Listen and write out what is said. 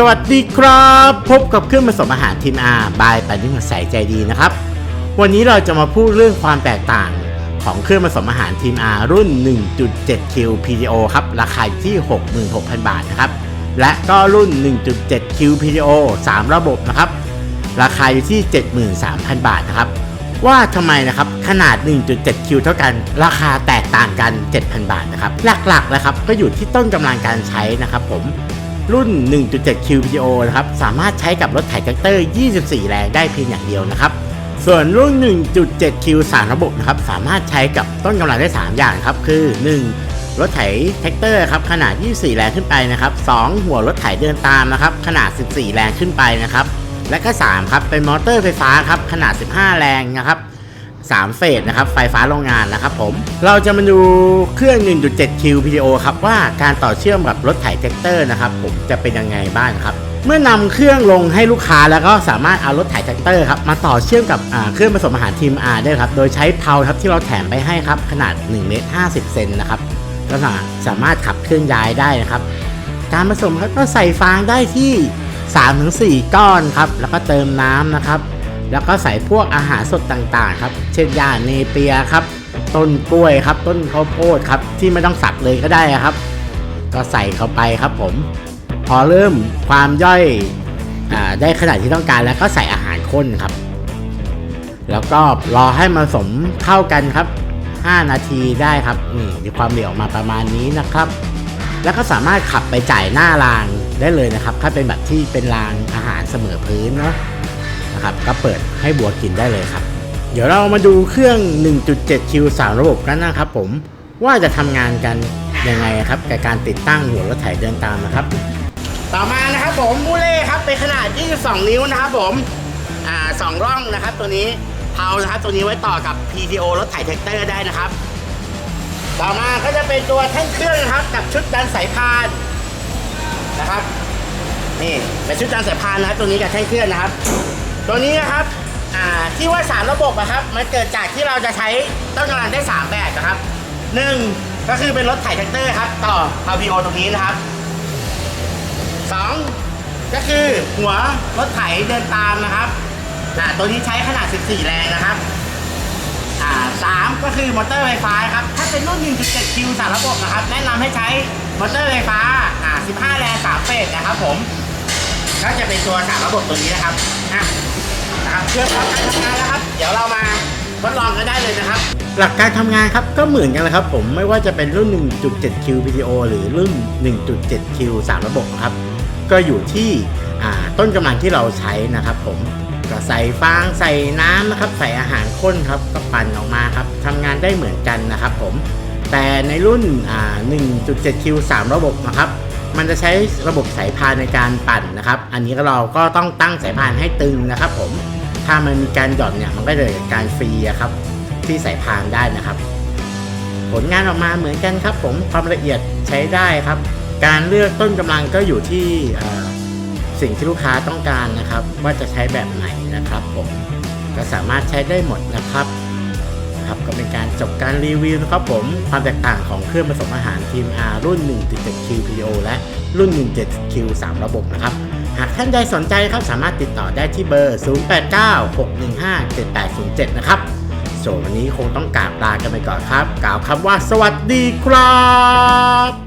สวัสดีครับ พบกับเครื่องผสมอาหารทีม R บายปันนิ่มใสใจดีนะครับ วันนี้เราจะมาพูดเรื่องความแตกต่างของเครื่องผสมอาหารทีม R รุ่น 1.7Q PTO ครับ ราคาอยู่ที่ 66,000 บาทนะครับ และก็รุ่น 1.7Q PTO 3 ระบบนะครับ ราคาอยู่ที่ 73,000 บาทนะครับ ว่าทำไมนะครับขนาด 1.7Q เท่ากัน ราคาแตกต่างกัน 7,000 บาทนะครับ หลักๆนะครับก็อยู่ที่ต้นกำลังการใช้นะครับผม รุ่น 1.7Q PTO นะครับ สามารถใช้กับรถไถแท็กเตอร์ 24 แรงได้เพียงอย่างเดียวนะครับ ส่วนรุ่น 1.7Q 3ระบบนะครับ สามารถใช้กับต้นกำลังได้ 3 อย่างครับ คือ 1. รถไถแท็กเตอร์ครับ ขนาด 24 แรงขึ้นไปนะครับ 2. หัวรถไถเดินตามนะครับ ขนาด 14 แรงขึ้นไปนะครับ และก็ 3 ครับ เป็นมอเตอร์ไฟฟ้าครับ ขนาด 15 แรงนะครับ 3 เฟสนะครับไฟฟ้าโรงงานนะครับผม เราจะมาดูเครื่อง 1.7Q PTO ครับว่าการต่อเชื่อมกับรถไถแท็กเตอร์นะครับผมจะเป็นยังไงบ้างครับเมื่อนำเครื่องลงให้ลูกค้าแล้วก็สามารถเอารถไถแท็กเตอร์ครับมาต่อเชื่อมกับเครื่องผสมอาหารทีม R ได้ครับ โดยใช้เพลาครับที่เราแถมไปให้ครับ ขนาด1เมตร50เซนนะครับก็สามารถขับเคลื่อนย้ายได้นะครับ การผสมครับก็ใส่ฟางได้ที่ 3-4 ก้อนครับ แล้วก็เติมน้ำนะครับ แล้วก็ใส่พวกอาหารสดต่างๆครับ เช่นหญ้าเนเปียครับ ต้นกล้วยครับ ต้นข้าวโพดครับ ที่ไม่ต้องสับเลยก็ได้ครับ ก็ใส่เข้าไปครับผม พอเริ่มความย่อยอได้ขนาดที่ต้องการแล้วก็ใส่อาหารข้นครับ แล้วก็รอให้มันสมเข้ากันครับ 5 นาทีได้ครับนี่มีความเหลวออกมาประมาณนี้นะครับ แล้วก็สามารถขับไปจ่ายหน้ารางได้เลยนะครับ ถ้าเป็นแบบที่เป็นรางอาหารเสมอพื้นเนาะ นะครับ ก็เปิดให้บัวกินได้เลยครับ เดี๋ยวเรามาดูเครื่อง 1.7Q 3 ระบบกันนะครับผม ว่าจะทำงานกันยังไงครับกับการติดตั้งหัวรถไถเดินตามนะครับ ต่อมานะครับผมมูเล่ครับเป็นขนาด 22 นิ้วนะครับผม อ่าสองร่องนะครับตัวนี้เพานะครับตัวนี้ไว้ต่อกับ PTO รถไถแท็กเตอร์ได้นะครับ ต่อมาก็จะเป็นตัวแท่นเครื่องนะครับกับชุดดันสายพานนะครับนี่เป็นชุดดันสายพานนะครับตัวนี้กับแท่นเครื่องนะครับ ตัวนี้นะครับที่ว่าสามระบบนะครับ มันเกิดจากที่เราจะใช้ต้นกำลังได้สามแบบนะครับหนึ่งก็คือเป็นรถไถแท็กเตอร์ครับ ต่อ PTO ตรงนี้นะครับสองก็คือหัวรถไถเดินตามนะครับตัวนี้ใช้ขนาด 14 แรงนะครับสามก็คือมอเตอร์ไฟฟ้าครับ ถ้าเป็นรุ่น 1.7Q สามระบบนะครับ แนะนำให้ใช้มอเตอร์ไฟฟ้าอ่า15 แรง 3 เฟสนะครับผม ก็จะเป็นตัวสามระบบตัวนี้นะครับอะนะครับเพื่อความการทำงานแล้วครับ เดี๋ยวเรามาทดลองกันได้เลยนะครับ หลักการทำงานครับก็เหมือนกันเลยครับผมไม่ว่าจะเป็นรุ่น 1.7Q PTO หรือรุ่น 1.7Q 3ระบบนะครับ ก็อยู่ที่ต้นกำลังที่เราใช้นะครับผมก็ใส่ฟางใส่น้ำนะครับ ใส่อาหารข้นครับก็ปั่นออกมาครับทำงานได้เหมือนกันนะครับผมแต่ในรุ่น 1.7Q 3 ระบบนะครับ มันจะใช้ระบบสายพานในการปั่นนะครับ อันนี้เราก็ต้องตั้งสายพานให้ตึงนะครับ ผม ถ้ามันมีการหย่อนเนี่ยมันก็จะเกิดการฟรีครับ ที่สายพานได้นะครับ ผลงานออกมาเหมือนกันครับ ผมความละเอียดใช้ได้ครับ การเลือกต้นกำลังก็อยู่ที่สิ่งที่ลูกค้าต้องการนะครับ ว่าจะใช้แบบไหนนะครับ ผมก็สามารถใช้ได้หมดนะครับ ครับก็เป็นการจบการรีวิวนะครับผมความแตกต่างของเครื่องผสมอาหารทีม R รุ่น 1.7 QPO และรุ่น 17Q 3 ระบบนะครับหากท่านใดสนใจครับสามารถติดต่อได้ที่เบอร์ 0896157807 นะครับส่วนวันนี้คงต้องกราบลากันไปก่อนครับ กล่าวคำว่าสวัสดีครับ